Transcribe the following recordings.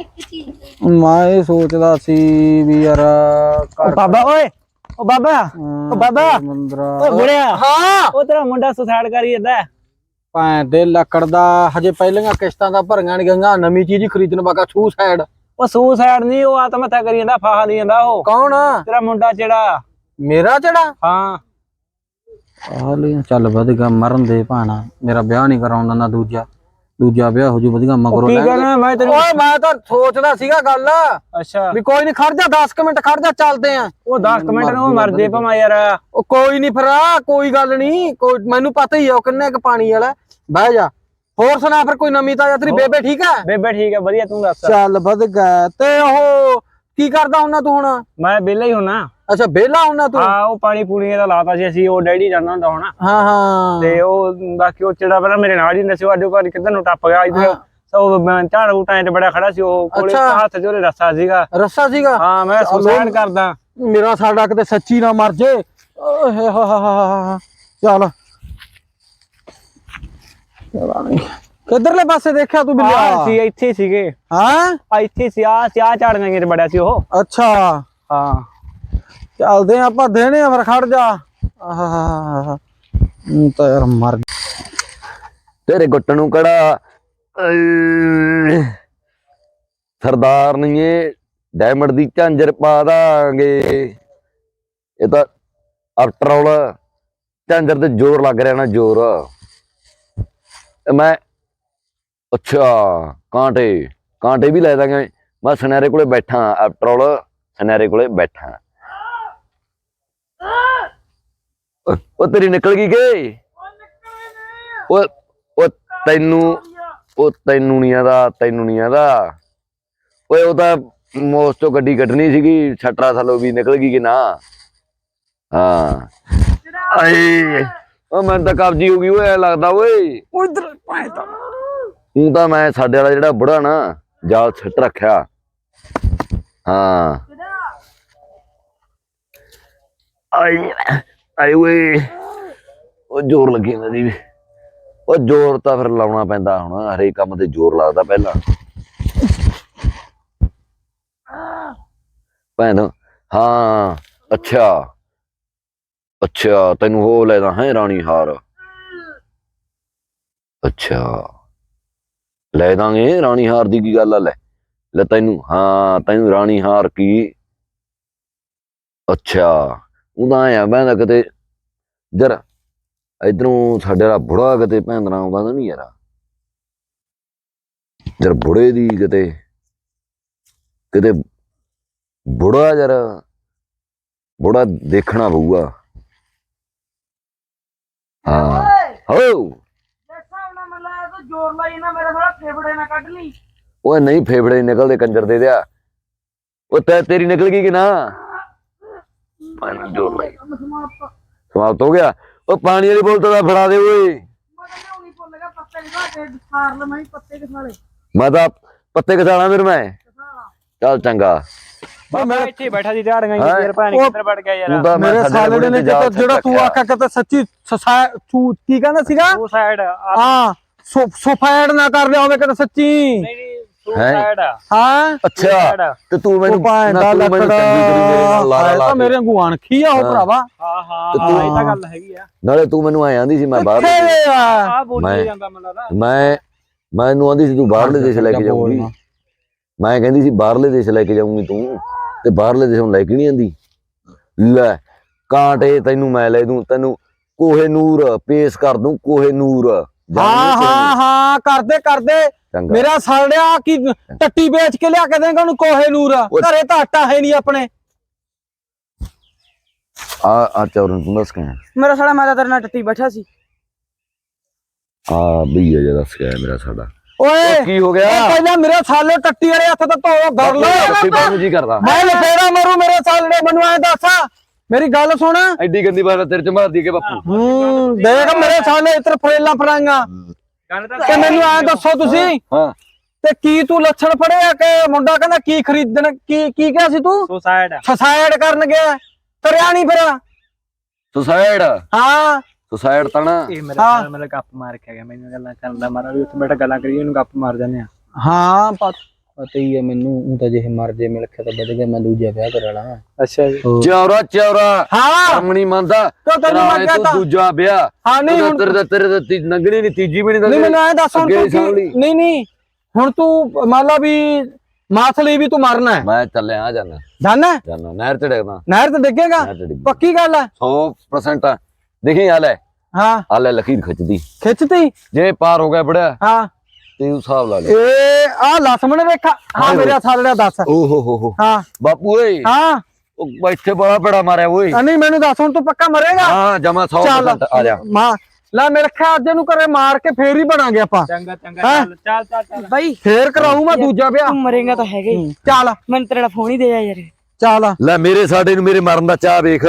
ਇੱਕ ਚੀਜ਼ ਮੈਂ ਇਹ ਸੋਚਦਾ ਸੀ ਵੀ ਯਾਰ ਬਾਬਾ ਓਏ! ਉਹ ਬਾਬਾ! ਉਹ ਬਾਬਾ! ਮੰਦਰਾ। ਓ ਬੁੜਿਆ! ਹਾਂ! ਉਹ ਤੇਰਾ ਮੁੰਡਾ ਸੁਸਾਇਡ ਕਰੀ ਜਾਂਦਾ। ਭੈਣ ਦੇ ਲੱਕੜ ਦਾ ਹਜੇ ਪਹਿਲੀਆਂ ਕਿਸ਼ਤਾਂ ਦਾ ਭਰੀਆਂ ਨਹੀਂ ਗਈਆਂ ਨਵੀਂ ਚੀਜ਼ ਹੀ ਖਰੀਦਣ ਵਾਗਾ ਛੂ ਸਾਈਡ ਉਹ ਸੁਸਾਇਡ ਨਹੀਂ ਉਹ ਆਤਮ ਹੱਤਿਆ ਕਰੀ ਜਾਂਦਾ ਫਾਹਾ ਨਹੀਂ ਜਾਂਦਾ ਉਹ। ਕੌਣ ਤੇਰਾ ਮੁੰਡਾ ਜਿਹੜਾ? ਮੇਰਾ ਜਿਹੜਾ? ਹਾਂ। ਆ ਲੈ ਚੱਲ ਵਧੀਆ ਮਰਨ ਦੇ ਭਾਣਾ। ਮੇਰਾ ਵਿਆਹ ਨਹੀਂ ਕਰਾਉਣ ਦਿੰਦਾ ਦੂਜਾ। ਦੂਜਾ ਵਿਆਹ ਹੋ ਜੂ ਵਧੀਆ ਮਗਰੋਂ ਕੀ ਲੈ ਕਰਨਾ ਮੈਂ ਤੈਨੂੰ ਓਏ ਮੈਂ ਤਾਂ ਸੋਚਦਾ ਸੀਗਾ ਗੱਲ। ਅੱਛਾ। ਵੀ ਕੋਈ ਨਹੀਂ ਖੜ ਜਾ 10 ਮਿੰਟ ਖੜ ਜਾ ਚੱਲਦੇ ਆਂ। ਉਹ 10 ਮਿੰਟ ਨੂੰ ਮਰ ਜੇ ਭਾਵੇਂ ਯਾਰ। ਉਹ ਕੋਈ ਨਹੀਂ ਫਿਰ ਆ ਕੋਈ ਗੱਲ ਨਹੀਂ ਕੋਈ ਮੈਨੂੰ ਪਤਾ ਹੀ ਆ ਉਹ ਕਿੰਨੇ ਕ ਪਾਣੀ ਵਾਲਾ ਬਹਿ ਜਾ। ਹੋਰ ਸੁਣਾ ਫਿਰ ਕੋਈ ਨਵੀਂ ਤਾਜ਼ਾ ਤੇਰੀ ਬੇਬੇ ਠੀਕ ਆ ਬੇਬੇ ਠੀਕ ਹੈ ਵਧੀਆ ਤੂੰ ਦੱਸ। ਚੱਲ ਵਧ ਗਿਆ ਤੇ ਉਹ ਕੀ ਕਰਦਾ ਹੁੰਨਾ ਤੂੰ ਹੁਣ? ਮੈਂ ਵਿਹਲਾ ਹੀ ਹੁਣਾ ਅੱਛਾ ਵਿਹਲਾ ਹੁੰਨਾ ਤੂੰ? ਹਾਂ ਉਹ ਪਾਣੀ ਪੂਣੀ ਦਾ ਲਾਤਾ ਸੀ ਅਸੀਂ ਉਹ ਡੈਡੀ ਜਾਂਦਾ ਹੁੰਦਾ ਹੁਣ। ਹਾਂ ਹਾਂ। ਤੇ ਉਹ ਬਾਕੀ ਉਹ ਚਿੜਾ ਪਹਿਲਾਂ ਮੇਰੇ ਨਾਲ ਹੀ ਹੁੰਦਾ ਸੀ ਉਹ ਅੱਡੇ ਘਰ ਕਿੱਧਰ ਨੂੰ ਟੱਪ ਗਿਆ ਇਧਰ ਸੋ ਮੈਂ ਝਾੜ ਬੂਟਾਂ 'ਚ ਬੜਾ ਖੜਾ ਸੀ ਉਹ ਕੋਲੇ। ਹੱਥ 'ਚ ਉਹਦੇ ਰੱਸਾ ਸੀਗਾ। ਰੱਸਾ ਸੀਗਾ? ਹਾਂ ਮੈਂ ਸੁਸਾਇਡ ਕਰਦਾ। ਮੇਰਾ ਸਾਡਾ ਕਿਤੇ ਸੱਚੀ ਨਾ ਮਰ ਜੇ। ਓਏ ਹੋਏ ਹੋਏ ਹੋਏ। ਚੱਲ। ਕਿੱਧਰਲੇ ਪਾਸੇ ਦੇਖਿਆ ਤੂੰ ਬਿੱਲਿਆ? ਸੀ ਇੱਥੇ ਹੀ ਸੀਗੇ। ਹਾਂ? ਇੱਥੇ ਸੀ ਆ ਸਿਆ ਝਾੜੀਆਂ 'ਚ ਬੜਿਆ ਸੀ ਉਹ। ਅੱਛਾ। ਹਾਂ। ਚੱਲਦੇ ਆਂ ਆਪਾਂ, ਦੇਣੇ ਆ ਫਿਰ ਖੜ ਜਾ। ਆਹ ਤਾਂ ਯਾਰ ਮਰ ਤੇਰੇ ਗੁੱਟ ਨੂੰ ਕੜਾ ਸਰਦਾਰ ਨਹੀਂ ਏ ਡਾਇਮੰਡ ਦੀ ਝਾਂਜਰ ਪਾ ਦਾਂਗੇ। ਇਹ ਤਾਂ ਆਫਟਰ ਆਲ ਝਾਂਜਰ ਤੇ ਜ਼ੋਰ ਲੱਗ ਰਿਹਾ ਨਾ, ਜ਼ੋਰ। ਮੈਂ, ਅੱਛਾ, ਕਾਂਟੇ ਕਾਂਟੇ ਵੀ ਲੈ ਦਾਂਗੇ। ਮੈਂ ਸੁਨਹਿਰੇ ਕੋਲੇ ਬੈਠਾ ਆਫਟਰ ਆਲ ਸੁਨਹਿਰੇ ਕੋਲੇ ਬੈਠਾ। ਉਹ- ਉਹ ਤੇਰੀ ਨਿਕਲ ਗਈ ਕਿ? ਉਹ ਉਹ ਤੈਨੂੰ ਉਹ ਤੈਨੂੰ ਨਹੀਂ ਆਦਾ ਤੈਨੂੰ ਨਹੀਂ ਆਦਾ। ਓਏ ਉਹ ਤਾਂ ਮੋਸ ਤੋਂ ਗੱਡੀ ਕੱਢਣੀ ਸੀਗੀ ਛਟਰਾ ਥੱਲੋਂ ਵੀ ਨਿਕਲ ਗਈ ਕਿ ਨਾ? ਹਾਂ। ਆਏ। ਉਹ ਮੈਨੂੰ ਤਾਂ ਕਬਜੀ ਹੋ ਗਈ ਓਏ ਲੱਗਦਾ ਓਏ। ਉਧਰ ਪਾਏ ਤਾਂ। ਹੁਣ ਤਾਂ ਮੈਂ ਸਾਡੇ ਵਾਲਾ ਜਿਹੜਾ ਬੁੜਾ ਨਾ ਜਾਲ ਛੱਟ ਰੱਖਿਆ। ਹਾਂ। ਆਈ। ਆਈ ਓਏ ਉਹ ਜ਼ੋਰ ਲੱਗੀ ਇਹਨਾਂ ਦੀ ਉਹ ਜ਼ੋਰ ਤਾਂ ਫਿਰ ਲਾਉਣਾ ਪੈਂਦਾ ਹੁਣ, ਹਰੇਕ ਕੰਮ ਤੇ ਜ਼ੋਰ ਲੱਗਦਾ ਪਹਿਲਾਂ। ਭੈਣ, ਹਾਂ, ਅੱਛਾ। ਅੱਛਾ, ਤੈਨੂੰ ਉਹ ਲੈਦਾ ਹੈ, ਰਾਣੀ ਹਾਰ। ਅੱਛਾ। ਲੈ ਦਾਂਗੇ, ਰਾਣੀ ਹਾਰ ਦੀ ਕੀ ਗੱਲ ਆ, ਲੈ। ਲੈ ਤੈਨੂੰ, ਹਾਂ, ਤੈਨੂੰ ਰਾਣੀ ਹਾਰ ਕੀ? ਅੱਛਾ। ਉਹਦਾ ਆਇਆ ਮੈਂ ਤਾਂ ਕਿਤੇ ਜਰ ਇਧਰੋਂ ਸਾਡੇ ਵਾਲਾ ਬੁੜਾ ਕਿਤੇ ਭੈਂਦਰਾ ਆਉਂਦਾ ਤਾਂ ਨਹੀਂ ਯਾਰ। ਜਰ ਬੁੜੇ ਦੀ ਕਿਤੇ ਕਿਤੇ ਬੁੜਾ ਯਾਰ ਬੁੜਾ ਦੇਖਣਾ ਪਊਗਾ। ਹਾਂ। ਹੋ ਜ਼ੋਰ ਲਾਈ ਨਾ ਮੇਰੇ ਥੋੜਾ ਫੇਫੜੇ ਨਾ ਕੱਢ ਲਈ। ਓਏ ਨਹੀਂ ਫੇਫੜੇ ਨਿਕਲਦੇ ਕੰਜਰ ਦੇ ਦਿਆ। ਉਹ ਤੇਰੀ ਨਿਕਲ ਗਈ ਕਿ ਨਾ? ਲਈ ਸਮਾਪਤ ਹੋ ਗਿਆ? ਉਹ ਪਾਣੀ ਵਾਲੀ ਬੋਤਲ ਦਾ ਫੜਾ ਦੇ ਓਏ। ਮੈਂ ਤਾਂ ਪੱਤੇ ਕਸਾਣਾ ਫਿਰ ਮੈਂ। ਚੱਲ ਚੰਗਾ। ਮੈਂ ਇੱਥੇ ਬੈਠਾ ਸੀ ਝਾੜੀਆਂ ਹਾਂ। ਯਾਰ ਭੈਣ ਕਿੱਧਰ ਵੜ ਗਿਆ ਯਾਰ। ਤੂੰ ਤਾਂ ਮੈਂ ਮੇਰੇ ਸਾਡੇ ਸਾਲੇ ਬੁੜੇ ਨੇ ਤੇ ਜਾ ਕਿਤੇ ਜਿਹੜਾ ਤੂੰ ਰੱਖਿਆ। ਆਖਿਆ ਕਿਤੇ ਸੱਚੀ ਸਸਾ ਤੂੰ ਕੀ ਕਹਿੰਦਾ ਸੀਗਾ? ਸੁਸਾਇਡ ਹਾਂ ਸੁਫਾਇਡ ਨਾ ਕਰ ਲਿਆ ਹੋਵੇ ਸੱਚੀ। ਨਹੀਂ ਨਹੀਂ ਸੁਸਾਇਡ ਆ। ਹਾਂ। ਅੱਛਾ ਤੇ ਤੂੰ ਮੈਨੂੰ ਉਹ ਭਾਂ ਨਾ ਦਾ ਤੂੰ ਮੈਨੂੰ ਲੱਕੜਾ। ਲਾ ਤਾਂ ਮੇਰੇ ਵਾਂਗੂ ਅਣਖੀ ਆ ਉਹ। ਭਰਾਵਾ। ਹਾਂ ਹਾਂ ਤੇ ਹਾਂ ਤੂੰ- ਇਹ ਤਾਂ ਗੱਲ ਹੈਗੀ ਆ। ਨਾਲੇ ਤੂੰ ਮੈਨੂੰ ਆਏ ਆਂਦੀ ਸੀ ਮੈਂ ਬਾਹਰ ਆ? ਬੋਲੀ ਮੈਂ- ਜਾਂਦਾ ਮੈਨੂੰ ਲੱਗਦਾ। ਮੈਂ ਮੈਨੂੰ ਆਂਦੀ ਸੀ ਤੂੰ ਬਾਹਰਲੇ ਦੇਸ਼ ਲੈ ਕੇ ਜਾਊਂਗੀ। ਮੈਂ ਕਹਿੰਦੀ ਸੀ ਬਾਹਰਲੇ ਦੇਸ਼ ਲੈ ਕੇ ਜਾਊਂਗੀ ਤੂੰ ਤੇ ਬਾਹਰਲੇ ਦੇਸ਼ੋਂ ਲੈ ਕੇ ਨਹੀਂ ਆਂਦੀ। ਲੈ ਕਾਂਟੇ ਤੈਨੂੰ ਮੈਂ ਲੈ ਦੂੰ ਤੈਨੂੰ ਕੋਹੇ ਨੂਰ ਪੇਸ਼ ਕਰ ਦੂੰ ਕੋਹੇ ਨੂਰ। ਹਾਂ। ਹਾਂ ਹਾਂ ਕਰਦੇ ਕਰਦੇ। ਮੇਰਾ ਸਾਲਿਆ ਕੀ ਟੱਟੀ ਵੇਚ ਕੇ ਲਿਆ ਕੇ ਦੇਂਗਾ ਉਹਨੂੰ ਕੋਹੇ ਨੂਰ। ਘਰੇ ਤਾਂ ਆਟਾ ਹੈ ਨਹੀਂ ਆਪਣੇ। ਆ ਆ ਚੌਰਨ ਤੂੰ ਦੱਸ ਕੇ ਮੇਰਾ ਸਾਲਾ ਮੈਂ ਤਾਂ ਤੇਰੇ ਨਾਲ ਟੱਟੀ ਬੈਠਾ ਸੀ। ਆ ਬਈ ਜਿਹੜਾ ਦੱਸ ਕੇ ਆਇਆ ਮੇਰਾ ਸਾਡਾ। ਓਏ ਕੀ ਹੋ ਗਿਆ? ਪਹਿਲਾਂ ਮੇਰੇ ਸਾਲੇ ਟੱਟੀ ਵਾਲੇ ਹੱਥ ਤਾਂ ਧੋ ਲੋ ਮੈਂ ਲਫੇੜਾ ਮਾਰੂ ਮੇਰੇ ਸਾਲੇ ਮੈਨੂੰ ਐ ਦੱਸ। ਮੇਰੀ ਗੱਲ ਸੁਣ। ਐਡੀ ਗੰਦੀ ਬਾਤ ਤੇਰੇ ਚ ਮਾਰ ਦੀ ਕੇ ਬਾਪੂ। ਹੂੰ। ਦੇਖ ਮੇਰੇ ਸਾਲੇ ਇਤਰ ਫਰੇਲਾਂ ਫਰਾਂਗਾ ਤੇ ਮੈਨੂੰ ਐ ਦੱਸੋ ਤੁਸੀਂ ਹਾਂ। ਤੇ ਕੀ ਤੂੰ ਲੱਛਣ ਫੜਿਆ ਕਿ ਮੁੰਡਾ ਕਹਿੰਦਾ ਕੀ ਖਰੀਦਣ ਕੀ ਕੀ ਕਿਹਾ ਸੀ ਤੂੰ? ਸੁਸਾਇਡ ਸੁਸਾਇਡ ਕਰਨ ਗਿਆ। ਤਰਿਆ ਨਹੀਂ ਫਿਰ। ਸੁਸਾਇਡ ਹਾਂ। ਸੁਸਾਇਡ ਤਾਂ ਨਾ। ਇਹ ਮੇਰਾ। ਸਾਲਾ ਮੇਰਾ ਗੱਪ ਮਾਰ ਕੇ ਗਿਆ। ਮੈਨੂੰ ਗੱਲਾਂ ਕਰਨ ਦਾ ਮਾਰਾ ਵੀ ਉੱਥੇ ਬੈਠਾ ਗੱਲਾਂ ਕਰੀ ਇਹਨੂੰ ਗੱਪ ਮਾਰ ਜਾਂਦੇ ਆ। ਹਾਂ ਪ- ਪਤਾ ਹੀ ਮੈਨੂੰ ਉਹ ਤਾਂ ਜੇ ਮਰ ਜੇ ਮਿਲ ਕੇ ਤਾਂ ਵਧ ਗਿਆ ਮੈਂ ਦੂਜਾ ਵਿਆਹ ਕਰਾ ਲਾਂ। ਅੱਛਾ ਜੀ। ਚੌਰਾ ਚੌਰਾ ਹਾਂ। ਕੰਮ ਨਹੀਂ ਮੰਨਦਾ। ਤੈਨੂੰ ਕਰਾਏ ਲੱਗਿਆ ਤੂੰ ਤਾਂ ਦੂਜਾ ਵਿਆਹ। ਹਾਂ ਨਹੀਂ ਹੁਣ ਤੇਰੇ ਤਾਂ- ਤੇਰੇ ਤਾਂ ਤੀ- ਨੰਗਣੀ ਨਹੀਂ ਤੀਜੀ ਵੀ ਨਹੀਂ ਨਹੀਂ ਮੈਨੂੰ ਐ ਦੱਸ ਹੁਣ ਅੱਗੇ ਤੂੰ ਸਾਂਭ ਲਈ। ਕੀ ਨਹੀਂ ਨਹੀਂ ਹੁਣ ਤੂੰ ਮੰਨ ਲਾ ਵੀ ਮਾਥ ਲਈ ਵੀ ਤੂੰ ਮਰਨਾ ਹੈ। ਮੈਂ ਚੱਲਿਆ ਆ ਜਾਣਾ ਜਾਨਾ ਹੈ? ਜਾਣਾ ਨਹਿਰ ਤੇ ਡਿੱਗਦਾ। ਨਹਿਰ ਤੇ ਡਿੱਗੇਗਾ? ਨਹਿਰ ਤੇ ਡਿੱਗ ਪੱਕੀ ਗੱਲ ਹੈ? 100% ਆ। ਦੇਖੀ ਹਾਲ ਹੈ ਹਾਂ। ਹਾਲ ਹੈ ਲਖੀਰ ਖਿੱਚਦੀ। ਖਿੱਚਤੀ? ਜੇ ਪਾਰ ਹੋ ਗਿਆ ਬੜਿਆ। ਹਾਂ। ਤੇ ਉਹ ਹਿਸਾਬ ਲਾ ਲੈ ਇਹ ਆ ਲਸਮਣ ਵੇਖਾ। ਹਾਂ ਮੇਰਾ ਸਾਲੜਾ ਦੱਸ। ਓ ਹੋ ਹੋ ਹੋ। ਹਾਂ। ਬਾਪੂ ਓਏ। ਹਾਂ। ਉਹ ਬੈਠੇ ਬੜਾ ਬੜਾ ਮਾਰਿਆ ਓਏ। ਆ ਨਹੀਂ ਮੈਨੂੰ ਦੱਸ ਹੁਣ ਤੂੰ ਪੱਕਾ ਮਰੇਗਾ? ਹਾਂ ਜਮਾ 100% ਆ ਜਾ। ਮਾਂ ਲੈ ਮੇਰੇ ਖਿਆਲ ਅੱਜ ਨੂੰ ਕਰੇ ਮਾਰ ਕੇ ਫੇਰ ਹੀ ਬਣਾਂਗੇ ਆਪਾਂ। ਚੰਗਾ ਚੰਗਾ? ਚੱਲ ਚੱਲ ਚੱਲ ਬਾਈ। ਫੇਰ ਕਰਾਉਂ ਮੈਂ ਦੂਜਾ ਵਿਆਹ। ਤੂੰ ਮਰੇਗਾ ਤਾਂ ਹੈਗਾ ਹੀ। ਚੱਲ। ਮੈਨੂੰ ਤੇਰਾ ਫੋਨ ਹੀ ਦੇ ਜਾ ਯਾਰ। ਚੱਲ। ਲੈ ਮੇਰੇ ਸਾਡੇ ਨੂੰ ਮੇਰੇ ਮਰਨ ਦਾ ਚਾਹ ਵੇਖ।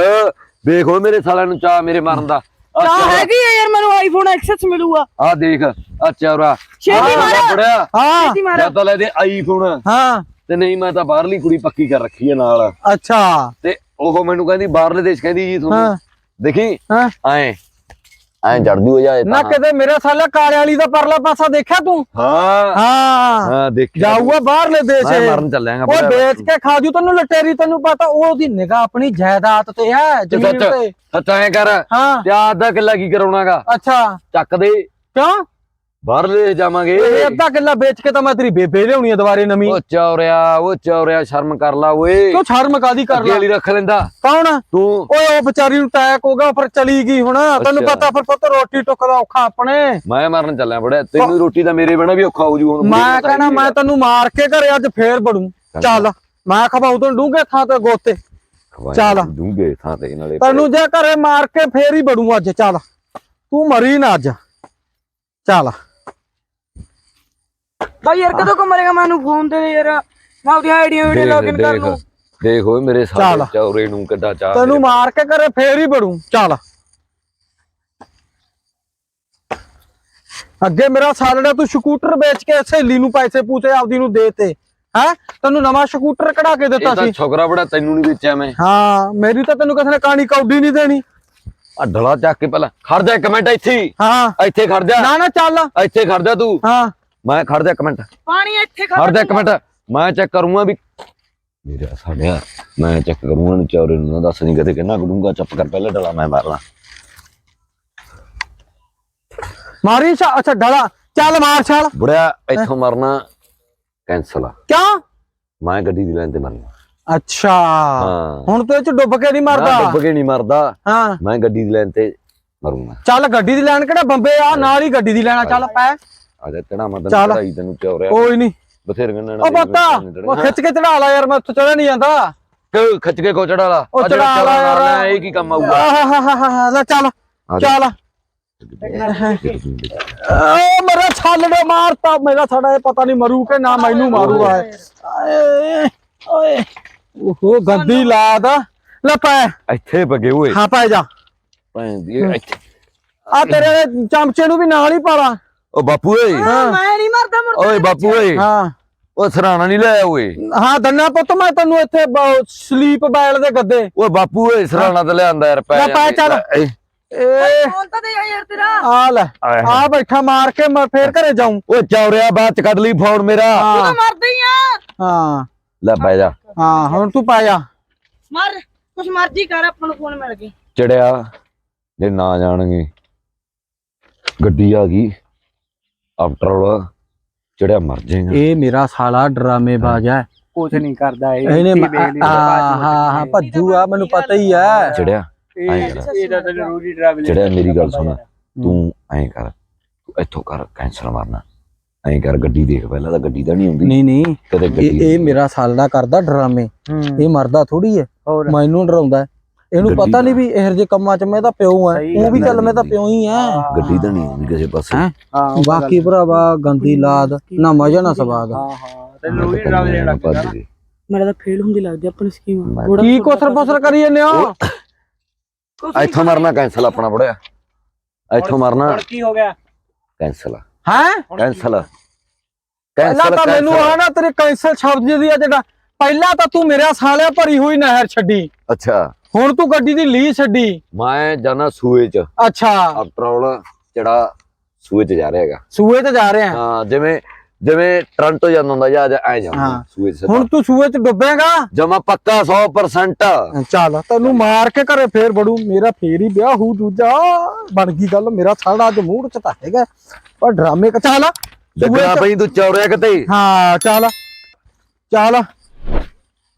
ਵੇਖ ਓ ਮੇਰੇ ਸਾਲਿਆਂ ਨੂੰ ਚਾਹ ਮੇਰੇ ਮਰਨ ਦਾ। ਆ ਤਾਂ ਹੈਗੀ ਆ ਯਾਰ ਮੈਨੂੰ ਆਈਫੋਨ ਐਕਸੈਸ ਮਿਲੂਗਾ। ਆ ਦੇਖ ਆ ਚੌਰਾ ਛੇਤੀ ਮਾਰ। ਬੜਿਆ ਹਾਂ। ਛੇਤੀ ਮਾਰ। ਜਾਂ ਤਾਂ ਲੈ ਦੇ ਆਈਫੋਨ ਹਾਂ। ਤੇ ਨਹੀਂ ਮੈਂ ਤਾਂ ਬਾਹਰਲੀ ਕੁੜੀ ਪੱਕੀ ਕਰ ਰੱਖੀ ਹੈ ਨਾਲ। ਅੱਛਾ। ਤੇ ਉਹ ਮੈਨੂੰ ਕਹਿੰਦੀ ਬਾਹਰਲੇ ਦੇਸ਼ ਕਹਿੰਦੀ ਜੀ ਹਾਂ। ਤੁਹਾਨੂੰ। ਦੇਖੀ? ਹਾਂ। ਐ ਐ ਜੜਦੀ ਹੋ ਜਾਏ ਨਾ ਕਿਤੇ ਮੇਰੇ ਸਾਲੇ ਕਾਲੇ ਵਾਲੀ ਦਾ ਪਰਲਾ ਪਾਸਾ ਦੇਖਿਆ ਤੂੰ? ਹਾਂ। ਹਾਂ। ਹਾਂ ਦੇਖ ਜਾਊਗਾ ਬਾਹਰਲੇ ਦੇਸ਼। ਮੈਂ ਮਰਨ ਚੱਲਿਆਗਾ ਉਹ ਵੇਚ ਕੇ ਖਾਜੂ ਤੈਨੂੰ ਲਟੇਰੀ ਤੈਨੂੰ ਪਤਾ ਉਹਦੀ ਨਿਗਾਹ ਆਪਣੀ ਜਾਇਦਾਦ ਤੇ ਹੈ ਜ਼ਮੀਨ ਤੇ। ਸੱਚ ਐ ਕਰ ਹਾਂ। ਤੇ ਆਹ ਅੱਧਾ ਕਿੱਲਾ ਕੀ ਕਰਾਉਣਾਗਾ? ਅੱਛਾ। ਚੱਕ ਦੇ। ਕਿਉਂ? ਬਾਹਰਲੇ ਜਾਵਾਂਗੇ। ਇਹ ਅੱਧਾ ਕਿੱਲਾ ਵੇਚ ਕੇ ਤਾਂ ਮੈਂ ਤੇਰੀ ਬੇਬੇ ਲਿਆਉਣੀ ਆ ਦੁਬਾਰੇ ਨਵੀਂ। ਉਹ ਚੌਰਿਆ ਉਹ ਚੌਰਿਆ ਸ਼ਰਮ ਕਰ ਲਾ ਓਏ। ਕਿਉਂ ਸ਼ਰਮ ਕਾਦੀ ਕਰ ਲਾ? ਵਾਲੀ ਰੱਖ ਲੈਂਦਾ। ਕੌਣ? ਤੂੰ। ਓਏ ਉਹ ਵਿਚਾਰੀ ਨੂੰ ਟੈਕ ਹੋ ਗਿਆ ਫਿਰ ਚਲੀ ਗਈ ਹੁਣ। ਤੈਨੂੰ। ਪਤਾ ਫਿਰ ਪੁੱਤ ਰੋਟੀ ਟੁੱਕ ਦਾ ਔਖਾ ਆਪਣੇ। ਮੈਂ ਮਰਨ ਚੱਲਿਆ ਬੜਾ। ਤੈਨੂੰ ਰੋਟੀ ਤਾਂ ਮੇਰੇ ਬਿਨਾ ਵੀ ਔਖਾ ਹੋ ਜੂ ਹੁਣ। ਮੈਂ ਕਹਿਣਾ ਮੈਂ ਤੈਨੂੰ ਮਾਰ ਕੇ ਘਰੇ ਅੱਜ ਫੇਰ ਬੜੂ ਚੱਲ। ਮੈਂ ਖਵਾਉ ਤੈਨੂੰ ਡੂੰਘੇ ਥਾਂ ਤੇ ਗੋਤੇ। ਚੱਲ। ਦੂੰਗੇ ਥਾਂ ਤੇ ਨਾਲੇ ਤੈਨੂੰ ਜੇ ਘਰੇ ਮਾਰ ਕੇ ਫੇਰ ਹੀ ਬੜੂ ਅੱਜ ਚੱਲ। ਤੂੰ ਮਰੀ ਨਾ ਅੱਜ। ਚੱਲ। ਬਾਈ ਯਾਰ ਕਦੋਂ ਕੋ ਮਰੇਗਾ ਮੈਨੂੰ ਫੋਨ ਤੇ ਯਾਰ? ਮੈਂ ਉਹਦੀ ਆਈਡੀਆਂ ਵੀਡੀਓ ਲੌਗਇਨ ਕਰ ਲੂੰ ਦੇਖ ਓਏ ਮੇਰੇ। ਸਾਲੇ ਚੌਰੇ ਨੂੰ ਕਿੱਡਾ ਚਾਹ ਤੈਨੂੰ ਮਾਰ ਕੇ ਘਰੇ ਫੇਰ ਹੀ ਬੜੂ ਚੱਲ। ਅੱਗੇ ਮੇਰਾ ਸਾਲੜਾ ਤੂੰ ਸਕੂਟਰ ਵੇਚ ਕੇ ਸਹੇਲੀ ਨੂੰ ਪੈਸੇ ਪੂਸੇ ਆਪਦੀ ਨੂੰ ਦੇ ਤੇ ਹੈ? ਤੈਨੂੰ ਨਵਾਂ ਸਕੂਟਰ ਕਢਾ ਕੇ ਦਿੱਤਾ ਇਹ ਤਾਂ ਸੀ। ਛੋਕਰਾ ਬੜਾ ਤੈਨੂੰ ਨਹੀਂ ਵੇਚਿਆ ਮੈਂ। ਹਾਂ ਮੇਰੀ ਤਾਂ ਤੈਨੂੰ ਕਿਸੇ ਨੇ ਕਾਣੀ ਕੌਡੀ ਨਹੀਂ ਦੇਣੀ। ਆ ਢਲਾ ਚੱਕ ਕੇ ਪਹਿਲਾਂ। ਖੜ ਜਾ ਇੱਕ ਮਿੰਟ ਇੱਥੇ। ਹਾਂ। ਇੱਥੇ ਖੜ ਜਾ। ਨਾ ਨਾ ਚੱਲ। ਇੱਥੇ ਖੜ ਜਾ ਤੂੰ। ਹਾਂ। ਮੈਂ ਖੜ ਜਾ ਇੱਕ ਮਿੰਟ। ਪਾਣੀ ਇੱਥੇ ਖੜ ਜਾ ਇੱਕ ਮਿੰਟ। ਮੈਂ ਚੈੱਕ ਕਰੂੰਗਾ ਵੀ ਮੇਰਾ ਸਾਡਿਆ ਮੈਂ ਚੈੱਕ ਕਰੂੰਗਾ ਨੂੰ ਚੌਰੇ ਨੂੰ ਦੱਸ ਨਹੀਂ ਕਦੇ ਕਿੰਨਾ ਕਰੂੰਗਾ ਚੁੱਪ ਕਰ ਪਹਿਲਾਂ ਢਲਾ ਮੈਂ ਮਾਰਨਾ ਮਾਰੀ ਛਾ ਅੱਛਾ ਡਲਾ। ਚੱਲ ਮਾਰ ਛਾਲ। ਬੁੜਿਆ ਇੱਥੋਂ ਮਰਨਾ ਕੈਂਸਲ ਆ। ਕਿਉਂ? ਮੈਂ ਗੱਡੀ ਦੀ ਲਾਈਨ ਤੇ ਮਰਨਾ ਅੱਛਾ। ਹੁਣ ਤੂੰ ਇਹ ਚ ਡੁੱਬ ਕੇ ਨਹੀਂ ਮਰਦਾ? ਡੁੱਬ ਕੇ ਨਹੀਂ ਮਰਦਾ। ਹਾਂ। ਮੈਂ ਗੱਡੀ ਦੀ ਲਾਈਨ ਤੇ ਮਰੂੰਗਾ। ਚੱਲ ਗੱਡੀ ਦੀ ਲੈਣ ਕਿਹੜਾ ਬੰਬੇ ਆ? ਨਾਲ ਹੀ ਗੱਡੀ ਦੀ ਲੈਣਾ ਚੱਲ ਪੈ। ਆ ਜਾ ਤੇਣਾ ਮੈਂ। ਤੈਨੂੰ ਚੜਾਈ ਤੈਨੂੰ ਚੌਰਿਆ ਕੋਈ ਨਹੀਂ ਬਥੇਰੇ ਗੰਨਾ ਉਹ ਬੱਤਾ ਉਹ ਖਿੱਚ ਕੇ ਚੜਾ ਲਾ ਯਾਰ ਮੈਂ ਉੱਥੇ ਚੜਿਆ ਨਹੀਂ ਜਾਂਦਾ। ਖਿੱਚ ਕੇ ਕੋ ਚੜਾ ਲਾ ਉਹ ਚੜਾ ਲਾ ਯਾਰ। ਇਹ ਕੀ ਕੰਮ ਆਊਗਾ? ਆਹਾਹਾਹਾ, ਲੈ ਚੱਲ। ਚੱਲ। ਓ ਮੇਰਾ ਛਾਲੜੇ ਮਾਰਤਾ। ਮੇਰਾ ਸਾਡਾ ਇਹ ਪਤਾ ਨਹੀਂ ਮਰੂ ਕਿ ਨਾ ਮੈਨੂੰ ਮਾਰੂਗਾ ਓਏ। ਉਹ ਗੰਦੀ ਲਾਦ। ਲੈ ਪੈ। ਇੱਥੇ ਪਗੇ ਓਏ। ਹਾਂ ਪੈ ਜਾ। ਭੈਣ ਦੀ ਇੱਥੇ। ਆ ਤੇਰੇ ਚਮਚੇ ਨੂੰ ਵੀ ਨਾਲ ਹੀ ਪਾ ਲਾ ਓ ਬਾਪੂ ਓਏ। ਹਾਂ ਮੈਂ ਨਹੀਂ ਮਰਦਾ ਮੁਰਦਾ ਓਏ ਬਾਪੂ ਓਏ। ਹਾਂ। ਉਹ ਸਰਾਣਾ ਨਹੀਂ ਲਿਆ ਓਏ। ਹਾਂ ਦੰਨਾ ਪੁੱਤ ਮੈਂ ਤੈਨੂੰ ਇੱਥੇ ਸਲੀਪ ਬੈਲ ਦੇ ਗੱਦੇ। ਓਏ ਬਾਪੂ ਓਏ ਸਰਾਣਾ ਤੇ ਲਿਆਂਦਾ ਯਾਰ ਪੈ ਲੈ ਪੈ ਚੱਲ। ਏ, ਏ। ਫੋਨ ਤਾਂ ਦੇ ਜਾ ਯਾਰ ਤੇਰਾ। ਆ ਲੈ। ਆਏ ਹਾਏ। ਆ ਬੈਠਾ ਮਾਰ ਕੇ ਮੈਂ ਫੇਰ ਘਰੇ ਜਾਉਂ ਓਏ ਚੌਰਿਆ ਬਾਅਦ ਚ ਕੱਢ ਲਈ ਫੋਨ ਮੇਰਾ। ਹਾਂ। ਮਰਦਾ ਹੀ ਆ। ਹਾਂ। ਲੈ ਬਹਿ ਜਾ। ਹਾਂ ਹੁਣ ਤੂੰ ਪਾ ਜਾ। ਮਰ ਕੁਛ ਮਰਜ਼ੀ ਕਰ ਆਪਾਂ ਨੂੰ ਫੋਨ ਮਿਲ ਗਿਆ। ਚੜਿਆ। ਜੇ ਨਾ ਜਾਣਗੇ। ਗੱਡੀ ਆ ਗਈ। ਆਫਟਰ ਆਲ ਚੜਿਆ ਮਰ ਜਾਏਗਾ। ਇਹ ਮੇਰਾ ਸਾਲਾ ਡਰਾਮੇ ਬਾਜ ਹੈ। ਕੁਛ ਨਹੀਂ ਕਰਦਾ ਇਹ। ਇਹਨੇ ਹਾਂ ਹਾਂ ਹਾਂ ਭੱਜੂ ਆ ਮੈਨੂੰ ਪਤਾ ਹੀ ਹੈ। ਚੜਿਆ ਇਹ ਐਂ ਕਰ। ਇਹ ਤਾਂ ਹੀ। ਡਰਾਈਵ ਚੜਿਆ ਮੇਰੀ ਗੱਲ ਸੁਣ। ਤੂੰ ਐਂ ਕਰ ਤੂੰ ਇੱਥੋਂ ਕਰ ਕੈਂਸਲ ਮਾਰਨਾ। ਐਂ ਕਰ ਗੱਡੀ ਦੇਖ ਪਹਿਲਾਂ ਤਾਂ ਗੱਡੀ ਤਾਂ ਨਹੀਂ ਹੁੰਦੀ। ਨਹੀਂ ਨਹੀਂ। ਕਦੇ ਇਹ ਗੱਡੀ ਇਹ ਮੇਰਾ ਸਾਲਾ ਕਰਦਾ ਡਰਾਮੇ। ਇਹ ਮਰਦਾ ਥੋੜੀ ਹੈ। ਮੈਨੂੰ ਡਰਾਉਂਦਾ। ਇਹਨੂੰ ਪਤਾ ਨਹੀਂ ਵੀ ਇਹੋ ਜਿਹੇ ਕੰਮਾਂ 'ਚ ਮੈਂ ਤਾਂ ਪਿਓ ਆ ਉਹ ਵੀ ਗੱਲ ਚੱਲ ਮੈਂ ਤਾਂ। ਪਿਓ ਹੀ ਆ ਗੱਡੀ ਤਾਂ ਨਹੀਂ ਹੁੰਦੀ ਕਿਸੇ ਪਾਸੇ। ਹੈਂ? ਤਾਂ ਬਾਕੀ ਭਰਾਵਾ ਗੰਦੀ ਲਾਦ ਨਾ ਮਜ਼ਾ ਨਾ ਸਵਾਦ। ਹਾਂ ਹਾਂ। ਤੈਨੂੰ ਰੋਜ਼ ਹੀ ਡਰਾਈਵ ਦੇਣ ਲੱਗ ਭੱਜ ਪਿਆ ਗਏ। ਮੇਰਾ ਤਾਂ ਫੇਲ ਹੁੰਦੀ ਲੱਗਦੀ ਆਪਣੀ ਸਕੀਮ ਕੀ ਕੋਸਰ ਬੋਸਰ ਕਰੀ ਜਾਂਦੇ ਹੋ? ਇੱਥੋਂ ਮਰਨਾ ਕੈਂਸਲ ਆਪਣਾ ਬੜਿਆ। ਇੱਥੋਂ ਮਰਨਾ। ਹੁਣ ਕੀ ਹੋ ਗਿਆ? ਕੈਂਸਲ ਹੈ? ਕੈਂਸਲ ਪਹਿਲਾਂ ਕੈਂਸਲ ਤਾਂ ਮੈਨੂੰ ਆ ਨਾ ਤੇਰੇ ਕੈਂਸਲ ਸ਼ਬਦ ਜਿਹਦੀ ਆ ਜਿਹੜਾ ਪਹਿਲਾਂ ਤਾਂ ਤੂੰ ਮੇਰਾ ਸਾਲਿਆ ਭਰੀ ਹੋਈ ਨਹਿਰ ਛੱਡੀ। ਅੱਛਾ। ਹੁਣ ਤੂੰ ਗੱਡੀ ਦੀ ਲੀ ਛੱਡੀ। ਮੈਂ ਜਾਣਾ ਸੂਏ ਚ। ਅੱਛਾ। ਆਫਟਰ ਆਲ ਜਿਹੜਾ ਸੂਏ ਚ ਜਾ ਰਿਹਾ ਹੈਗਾ। ਸੂਏ ਤੇ ਜਾ ਰਹੇ। ਹਾਂ ਜਿਵੇਂ ਜਿਵੇਂ ਟ੍ਰਾਂਟੋ ਜਾਂਦਾ ਹੁੰਦਾ ਜਾਂ ਐ ਜਾਂਦਾ ਹਾਂ। ਸੂਏ ਚ ਹੁਣ ਤੂੰ ਸੂਏ ਚ ਡੁੱਬੇਗਾ? ਜਮਾ ਪੱਕਾ 100% ਚੱਲ ਤੈਨੂੰ ਮਾਰ ਕੇ ਘਰੇ ਫੇਰ ਬੜੂ ਮੇਰਾ ਫੇਰ ਹੀ ਵਿਆਹ ਹੂ ਦੂਜਾ ਬਣ ਗਈ ਗੱਲ ਮੇਰਾ ਸਾੜਾ ਅੱਜ ਮੂਡ ਚ ਤਾਂ ਹੈਗਾ। ਪਰ ਡਰਾਮੇ ਕ ਚੱਲ ਸੂਏ ਲੱਗਣਾ ਪਈ ਤੂੰ ਚੌਰਿਆ ਕਿਤੇ। ਹਾਂ ਚੱਲ। ਚੱਲ।